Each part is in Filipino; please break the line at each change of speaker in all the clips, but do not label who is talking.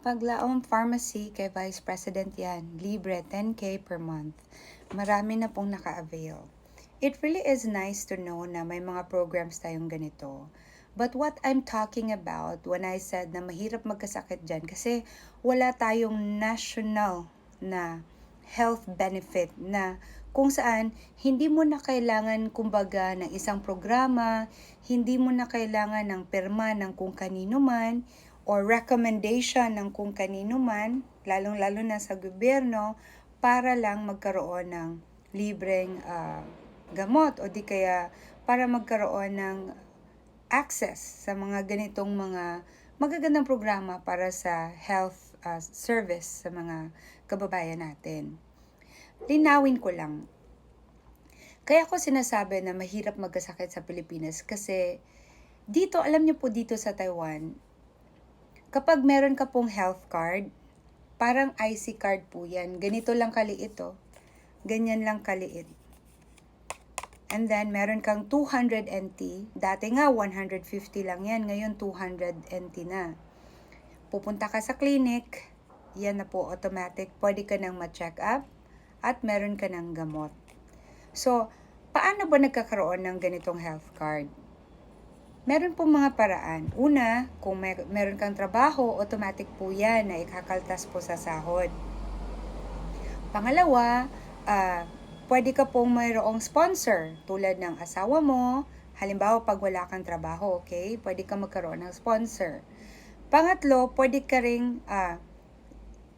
Paglaong pharmacy kay Vice President yan, libre 10k per month. Marami na pong naka-avail. It really is nice to know na may mga programs tayong ganito. But what I'm talking about when I said na mahirap magkasakit dyan kasi wala tayong national na health benefit na kung saan hindi mo na kailangan kumbaga ng isang programa, hindi mo na kailangan ng perma ng kung kanino man, or recommendation ng kung kanino man, lalong-lalo na sa gobyerno, para lang magkaroon ng libreng ah, gamot o di kaya para magkaroon ng access sa mga ganitong mga magagandang programa para sa health ah, service sa mga kababayan natin. Linawin ko lang. Kaya ko sinasabi na mahirap magkasakit sa Pilipinas kasi dito, alam niyo po dito sa Taiwan, kapag meron ka pong health card, parang IC card po yan. Ganito lang kaliit oh. Ganyan lang kaliit. And then, meron kang 200 NT. Dati nga, 150 lang yan. Ngayon, 200 NT na. Pupunta ka sa clinic, yan na po automatic. Pwede ka nang ma-check up at meron ka ng gamot. So, paano ba nagkakaroon ng ganitong health card? Meron pong mga paraan. Una, kung may, meron kang trabaho, automatic po yan na ikakaltas po sa sahod. Pangalawa, ah, pwede ka pong mayroong sponsor tulad ng asawa mo. Halimbawa, pag wala kang trabaho, okay? Pwede ka magkaroon ng sponsor. Pangatlo, pwede ka ring ah,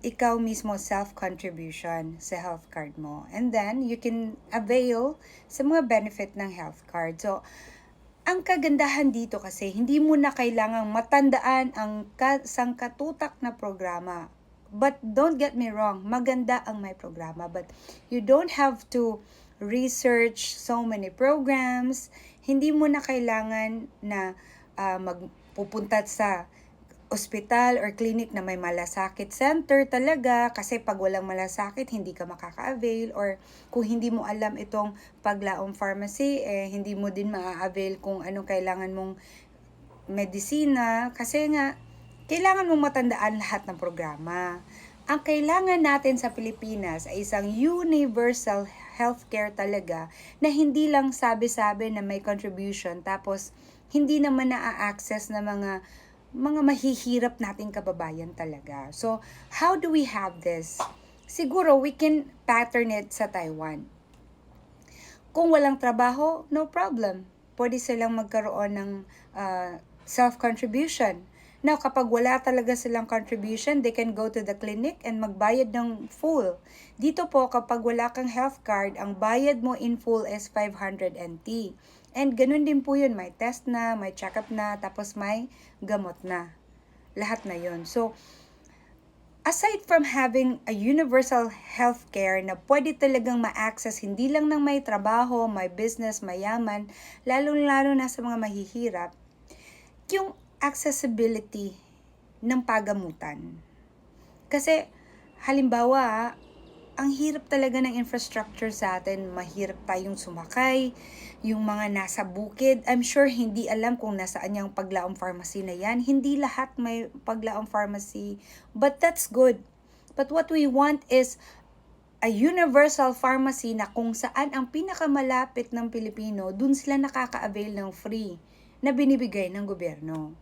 ikaw mismo self-contribution sa health card mo. And then, you can avail sa mga benefit ng health card. So, ang kagandahan dito kasi, hindi mo na kailangang matandaan ang ka- sangkatutak na programa. But don't get me wrong, maganda ang may programa. But you don't have to research so many programs. Hindi mo na kailangan na ah, magpupunta sa ospital or clinic na may malasakit center talaga. Kasi pag walang malasakit hindi ka makaka-avail. Or kung hindi mo alam itong paglaong pharmacy eh hindi mo din maa-avail kung anong kailangan mong medisina. Kasi nga kailangan mong matandaan lahat ng programa. Ang kailangan natin sa Pilipinas ay isang universal healthcare talaga na hindi lang sabi-sabi na may contribution tapos hindi naman na-access na mga mga mahihirap nating kababayan talaga. So, how do we have this? Siguro we can pattern it sa Taiwan. Kung walang trabaho, no problem. Pwede silang magkaroon ng ah, self-contribution. Now, kapag wala talaga silang contribution, they can go to the clinic and magbayad ng full. Dito po, kapag wala kang health card, ang bayad mo in full is 500 NT. And ganun din po yun, may test na, may check-up na, tapos may gamot na. Lahat na yun. So, aside from having a universal healthcare na pwede talagang ma-access hindi lang ng may trabaho, may business, mayaman, lalong-lalo na sa mga mahihirap, yung accessibility ng pagamutan. Kasi, halimbawa, ang hirap talaga ng infrastructure sa atin. Mahirap tayong sumakay. Yung mga nasa bukid, I'm sure hindi alam kung nasaan yung paglaong pharmacy na yan. Hindi lahat may paglaong pharmacy. But that's good. But what we want is a universal pharmacy na kung saan ang pinakamalapit ng Pilipino, dun sila nakaka-avail ng free na binibigay ng gobyerno.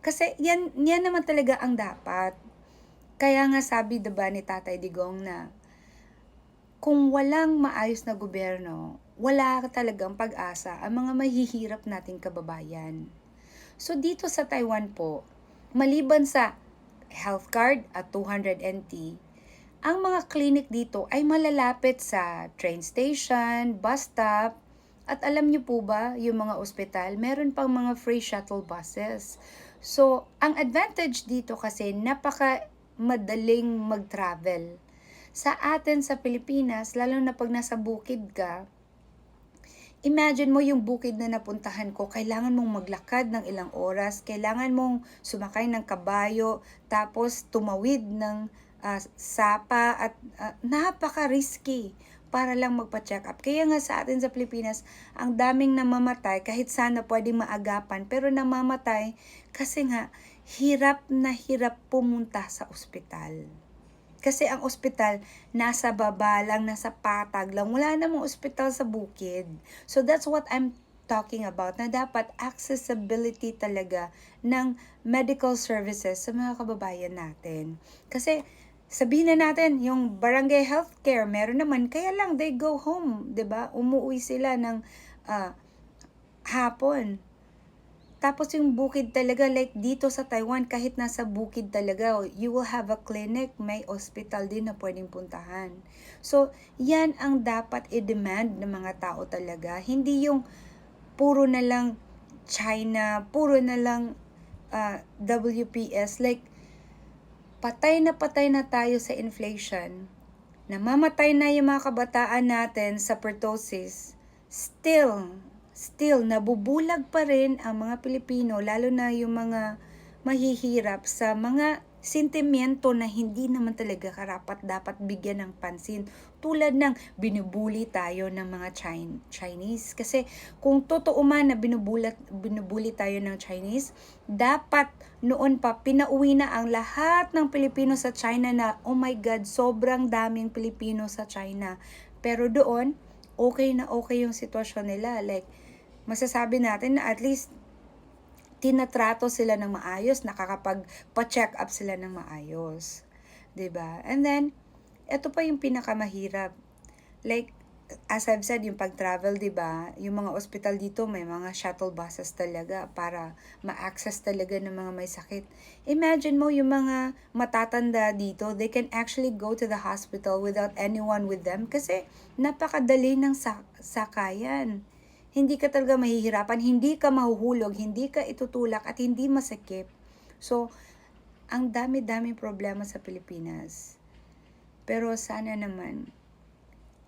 Kasi yan, yan naman talaga ang dapat. Kaya nga sabi diba ni Tatay Digong na kung walang maayos na gobyerno, wala talagang pag-asa ang mga mahihirap nating kababayan. So dito sa Taiwan po, maliban sa health card at 200 NT, ang mga clinic dito ay malalapit sa train station, bus stop, at alam niyo po ba, yung mga ospital, meron pang mga free shuttle buses. So, ang advantage dito kasi napaka madaling mag-travel. Sa atin sa Pilipinas, lalo na pag nasa bukid ka, Imagine mo yung bukid na napuntahan ko, kailangan mong maglakad ng ilang oras, kailangan mong sumakay ng kabayo, tapos tumawid ng ah, sapa at ah, napaka-risky para lang magpa-check up. Kaya nga sa atin sa Pilipinas, ang daming namamatay kahit sana pwedeng maagapan, pero namamatay kasi nga hirap na hirap pumunta sa ospital. Kasi ang ospital, nasa baba lang, nasa patag lang. Wala namang ospital sa bukid. So that's what I'm talking about, na dapat accessibility talaga ng medical services sa mga kababayan natin. Kasi sabihin na natin, yung barangay healthcare, meron naman, kaya lang they go home, ba Umuwi sila ng ah, hapon. Tapos yung bukid talaga, like dito sa Taiwan, kahit nasa bukid talaga, you will have a clinic, may hospital din na pwedeng puntahan. So, yan ang dapat i-demand ng mga tao talaga. Hindi yung puro na lang China, puro na lang ah, WPS. Like, patay na patay na tayo sa inflation. Namamatay na yung mga kabataan natin sa pertussis. Still, still, nabubulag pa rin ang mga Pilipino, lalo na yung mga mahihirap sa mga sentimiento na hindi naman talaga karapat dapat bigyan ng pansin. Tulad ng binubuli tayo ng mga Chin- Chinese. Kasi kung totoo man na binubulat, binubuli tayo ng Chinese, dapat noon pa pinauwi na ang lahat ng Pilipino sa China na, oh my God, sobrang daming Pilipino sa China. Pero doon, okay na okay yung sitwasyon nila. Like, masasabi natin na at least tinatrato sila ng maayos, nakakapag-pa-check up sila ng maayos. ba? And then, ito pa yung pinakamahirap. Like, as I've said, yung pag-travel, 'di ba? Yung mga ospital dito may mga shuttle buses talaga para ma-access talaga ng mga may sakit. Imagine mo yung mga matatanda dito, they can actually go to the hospital without anyone with them kasi napakadali ng sa- sakayan hindi ka talaga mahihirapan, hindi ka mahuhulog, hindi ka itutulak at hindi masakip. So, ang dami-dami problema sa Pilipinas. Pero sana naman,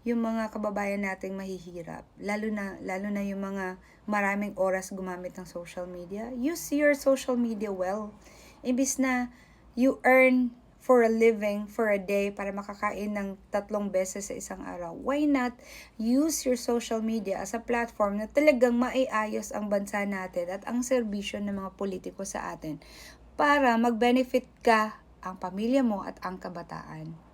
yung mga kababayan nating mahihirap, lalo na, lalo na yung mga maraming oras gumamit ng social media, use your social media well. Imbis na you earn for a living, for a day, para makakain ng tatlong beses sa isang araw. Why not use your social media as a platform na talagang maiayos ang bansa natin at ang serbisyo ng mga politiko sa atin para mag-benefit ka, ang pamilya mo at ang kabataan.